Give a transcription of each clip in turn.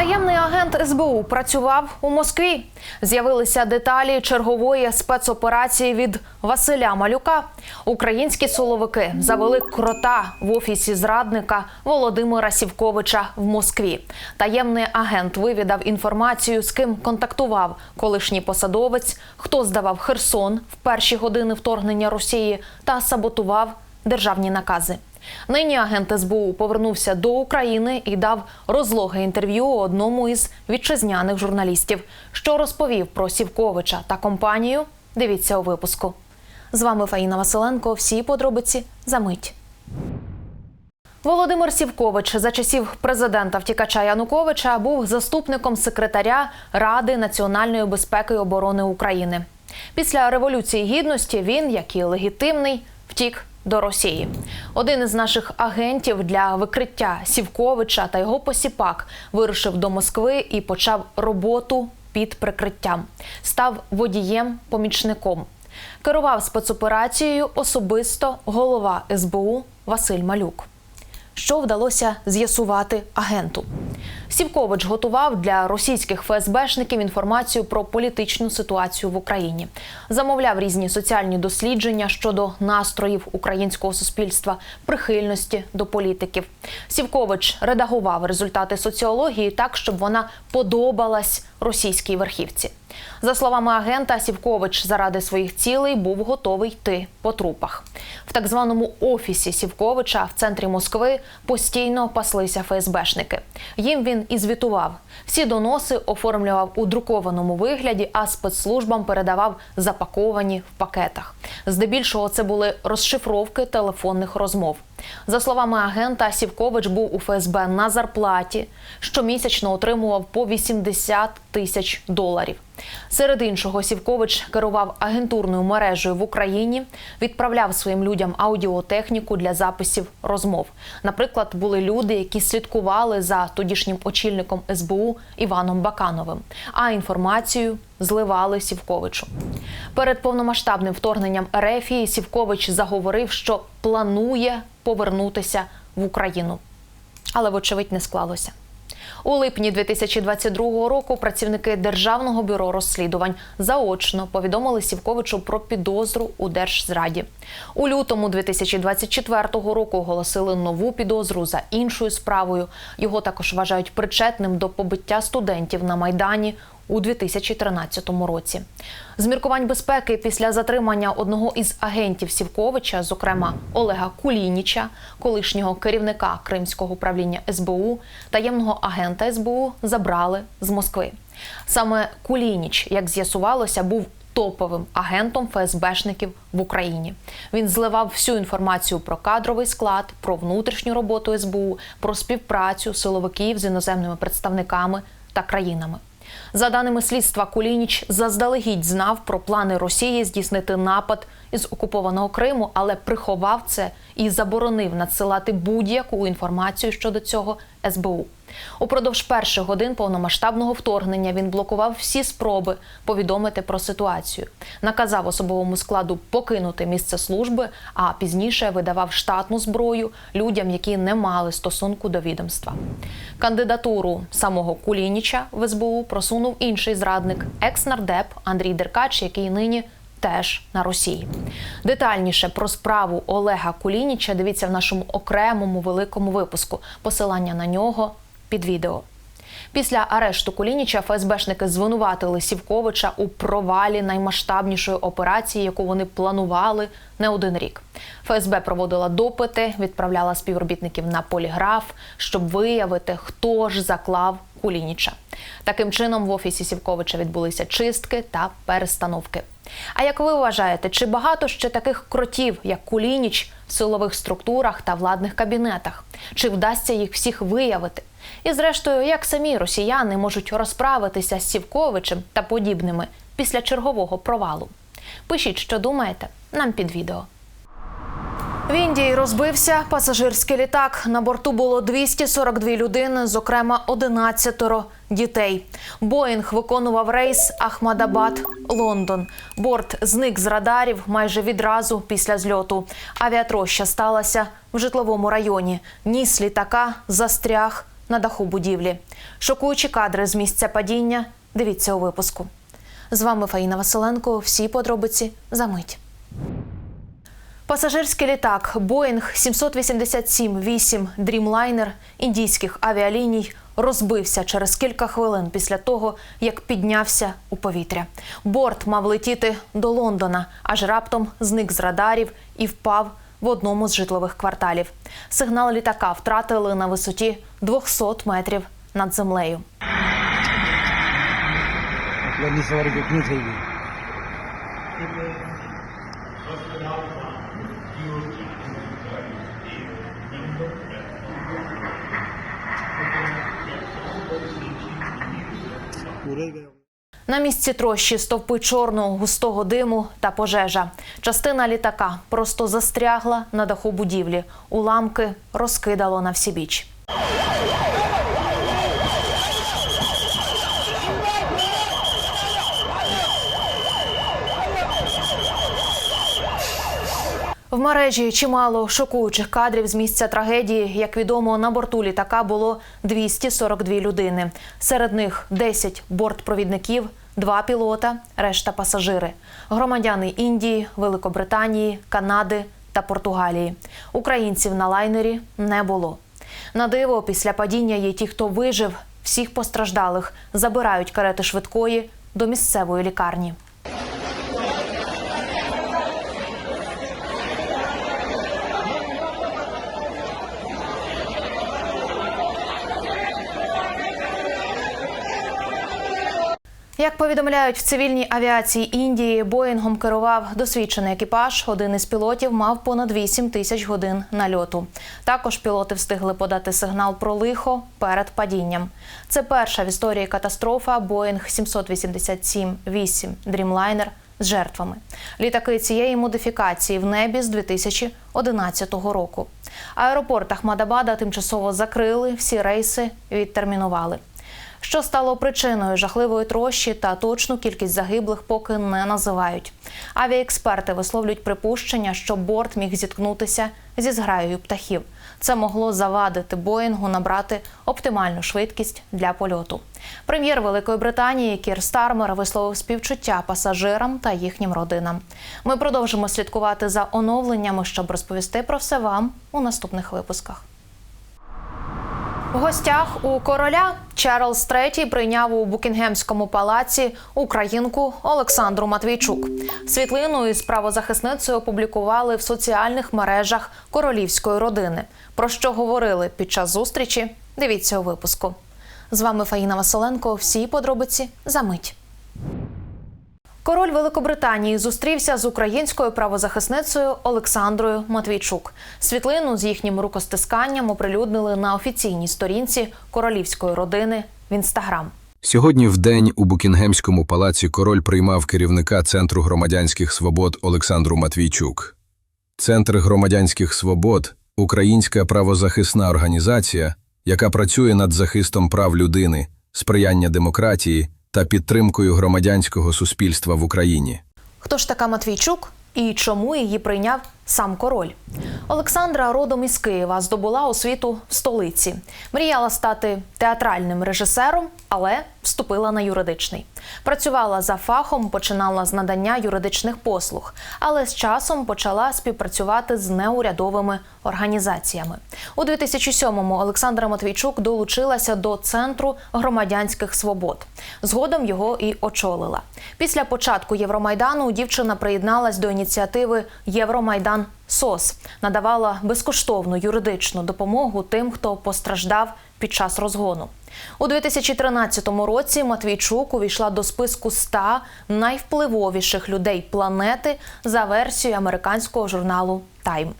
Таємний агент СБУ працював у Москві. З'явилися деталі чергової спецоперації від Василя Малюка. Українські силовики завели крота в офісі зрадника Володимира Сівковича в Москві. Таємний агент вивідав інформацію, з ким контактував колишній посадовець, хто здавав Херсон в перші години вторгнення Росії та саботував державні накази. Нині агент СБУ повернувся до України і дав розлоге інтерв'ю одному із вітчизняних журналістів. Що розповів про Сівковича та компанію? Дивіться у випуску. З вами Фаїна Василенко. Всі подробиці за мить. Володимир Сівкович за часів президента втікача Януковича був заступником секретаря Ради національної безпеки і оборони України. Після революції гідності він, як і легітимний, втік до Росії. Один із наших агентів для викриття Сівковича та його посіпак вирушив до Москви і почав роботу під прикриттям. Став водієм-помічником. Керував спецоперацією особисто голова СБУ Василь Малюк. Що вдалося з'ясувати агенту? Сівкович готував для російських ФСБшників інформацію про політичну ситуацію в Україні, замовляв різні соціальні дослідження щодо настроїв українського суспільства, прихильності до політиків. Сівкович редагував результати соціології так, щоб вона подобалась російській верхівці. За словами агента, Сівкович заради своїх цілей був готовий йти по трупах. В так званому офісі Сівковича в центрі Москви постійно паслися ФСБшники. Їм він і звітував. Всі доноси оформлював у друкованому вигляді, а спецслужбам передавав запаковані в пакетах. Здебільшого це були розшифровки телефонних розмов. За словами агента, Сівкович був у ФСБ на зарплаті, щомісячно отримував по 80 тисяч доларів. Серед іншого, Сівкович керував агентурною мережею в Україні, відправляв своїм людям аудіотехніку для записів розмов. Наприклад, були люди, які слідкували за тодішнім очільником СБУ Іваном Бакановим, а інформацію зливали Сівковичу. Перед повномасштабним вторгненням Ерефії Сівкович заговорив, що планує повернутися в Україну. Але, вочевидь, не склалося. У липні 2022 року працівники Державного бюро розслідувань заочно повідомили Сівковичу про підозру у держзраді. У лютому 2024 року оголосили нову підозру за іншою справою. Його також вважають причетним до побиття студентів на майдані. У 2013 році з міркувань безпеки після затримання одного із агентів Сівковича, зокрема Олега Кулініча, колишнього керівника Кримського управління СБУ, таємного агента СБУ забрали з Москви. Саме Кулініч, як з'ясувалося, був топовим агентом ФСБшників в Україні. Він зливав всю інформацію про кадровий склад, про внутрішню роботу СБУ, про співпрацю силовиків з іноземними представниками та країнами. За даними слідства, Кулініч заздалегідь знав про плани Росії здійснити напад із окупованого Криму, але приховав це і заборонив надсилати будь-яку інформацію щодо цього СБУ. Упродовж перших годин повномасштабного вторгнення він блокував всі спроби повідомити про ситуацію, наказав особовому складу покинути місце служби, а пізніше видавав штатну зброю людям, які не мали стосунку до відомства. Кандидатуру самого Кулініча в СБУ просунув інший зрадник, екс-нардеп Андрій Деркач, який нині теж на Росії. Детальніше про справу Олега Кулініча дивіться в нашому окремому великому випуску. Посилання на нього під відео. Після арешту Кулініча ФСБшники звинуватили Сівковича у провалі наймасштабнішої операції, яку вони планували не один рік. ФСБ проводила допити, відправляла співробітників на поліграф, щоб виявити, хто ж заклав Кулініча. Таким чином, в офісі Сівковича відбулися чистки та перестановки. А як ви вважаєте, чи багато ще таких кротів, як Кулініч, в силових структурах та владних кабінетах? Чи вдасться їх всіх виявити? І зрештою, як самі росіяни можуть розправитися з Сівковичем та подібними після чергового провалу? Пишіть, що думаєте, нам під відео. В Індії розбився пасажирський літак. На борту було 242 людини, зокрема 11 дітей. Боїнг виконував рейс Ахмадабад-Лондон. Борт зник з радарів майже відразу після зльоту. Авіатроща сталася в житловому районі. Ніс літака застряг на даху будівлі. Шокуючі кадри з місця падіння. Дивіться у випуску. З вами Фаїна Василенко. Всі подробиці за мить. Пасажирський літак Боїнг 787-8 Dreamliner індійських авіаліній розбився через кілька хвилин після того, як піднявся у повітря. Борт мав летіти до Лондона, аж раптом зник з радарів і впав в одному з житлових кварталів. Сигнал літака втратили на висоті 200 метрів над землею. На місці трощі стовпи чорного густого диму та пожежа. Частина літака просто застрягла на даху будівлі. Уламки розкидало на всі біч. В мережі чимало шокуючих кадрів з місця трагедії. Як відомо, на борту літака було 242 людини. Серед них 10 бортпровідників, два пілота, решта пасажири, громадяни Індії, Великобританії, Канади та Португалії. Українців на лайнері не було. На диво, після падіння є ті, хто вижив. Всіх постраждалих забирають карети швидкої до місцевої лікарні. Як повідомляють в цивільній авіації Індії, Боїнгом керував досвідчений екіпаж. Один із пілотів мав понад 8 тисяч годин нальоту. Також пілоти встигли подати сигнал про лихо перед падінням. Це перша в історії катастрофа Боїнг 787-8 Dreamliner з жертвами. Літаки цієї модифікації в небі з 2011 року. Аеропорт Ахмадабада тимчасово закрили, всі рейси відтермінували. Що стало причиною жахливої трощі та точну кількість загиблих поки не називають. Авіаексперти висловлюють припущення, що борт міг зіткнутися зі зграєю птахів. Це могло завадити Боїнгу набрати оптимальну швидкість для польоту. Прем'єр Великої Британії Кір Стармер висловив співчуття пасажирам та їхнім родинам. Ми продовжимо слідкувати за оновленнями, щоб розповісти про все вам у наступних випусках. В гостях у короля Чарльз III прийняв у Букінгемському палаці українку Олександру Матвійчук. Світлину із правозахисницею опублікували в соціальних мережах королівської родини. Про що говорили під час зустрічі? Дивіться у випуску. З вами Фаїна Василенко. Всі подробиці за мить. Король Великобританії зустрівся з українською правозахисницею Олександрою Матвійчук. Світлину з їхнім рукостисканням оприлюднили на офіційній сторінці королівської родини в інстаграм. Сьогодні в день у Букінгемському палаці король приймав керівника Центру громадянських свобод Олександру Матвійчук. Центр громадянських свобод українська правозахисна організація, яка працює над захистом прав людини, сприяння демократії та підтримкою громадянського суспільства в Україні. Хто ж така Матвійчук і чому її прийняв сам король? Олександра родом із Києва здобула освіту в столиці. Мріяла стати театральним режисером, але вступила на юридичний. Працювала за фахом, починала з надання юридичних послуг, але з часом почала співпрацювати з неурядовими організаціями. У 2007-му Олександра Матвійчук долучилася до центру громадянських свобод. Згодом його і очолила. Після початку Євромайдану дівчина приєдналась до ініціативи Євромайдан СОС, надавала безкоштовну юридичну допомогу тим, хто постраждав під час розгону. У 2013 році Матвійчук увійшла до списку 100 найвпливовіших людей планети за версією американського журналу Тайм.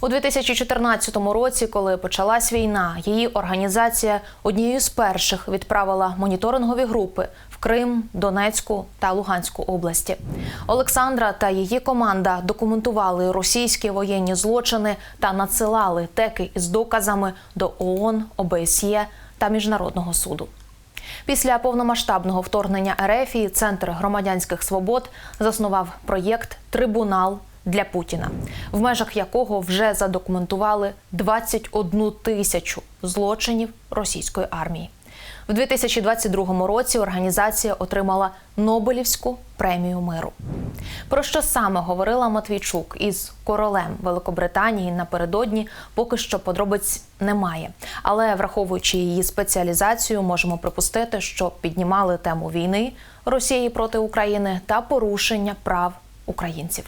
У 2014 році, коли почалась війна, її організація однією з перших відправила моніторингові групи в Крим, Донецьку та Луганську області. Олександра та її команда документували російські воєнні злочини та надсилали теки із доказами до ООН, ОБСЄ та Міжнародного суду. Після повномасштабного вторгнення РФ Центр громадянських свобод заснував проєкт Трибунал для Путіна, в межах якого вже задокументували 21 тисячу злочинів російської армії. В 2022 році організація отримала Нобелівську премію миру. Про що саме говорила Матвійчук із королем Великобританії напередодні, поки що подробиць немає. Але враховуючи її спеціалізацію, можемо припустити, що піднімали тему війни Росії проти України та порушення прав українців.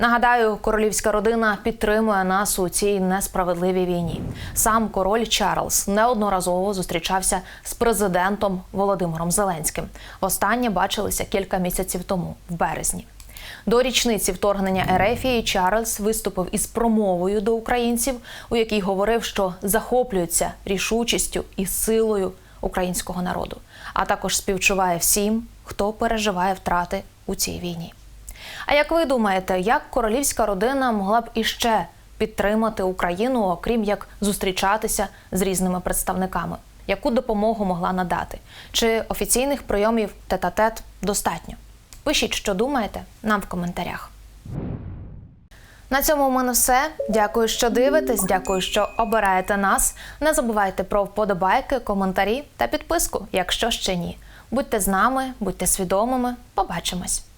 Нагадаю, королівська родина підтримує нас у цій несправедливій війні. Сам король Чарльз неодноразово зустрічався з президентом Володимиром Зеленським. Востаннє бачилися кілька місяців тому, в березні. До річниці вторгнення Ерефії Чарльз виступив із промовою до українців, у якій говорив, що захоплюється рішучістю і силою українського народу, а також співчуває всім, хто переживає втрати у цій війні. А як ви думаєте, як королівська родина могла б іще підтримати Україну, окрім як зустрічатися з різними представниками? Яку допомогу могла надати? Чи офіційних прийомів тет-а-тет достатньо? Пишіть, що думаєте, нам в коментарях. На цьому у мене все. Дякую, що дивитесь. Дякую, що обираєте нас. Не забувайте про вподобайки, коментарі та підписку, якщо ще ні. Будьте з нами, будьте свідомими. Побачимось.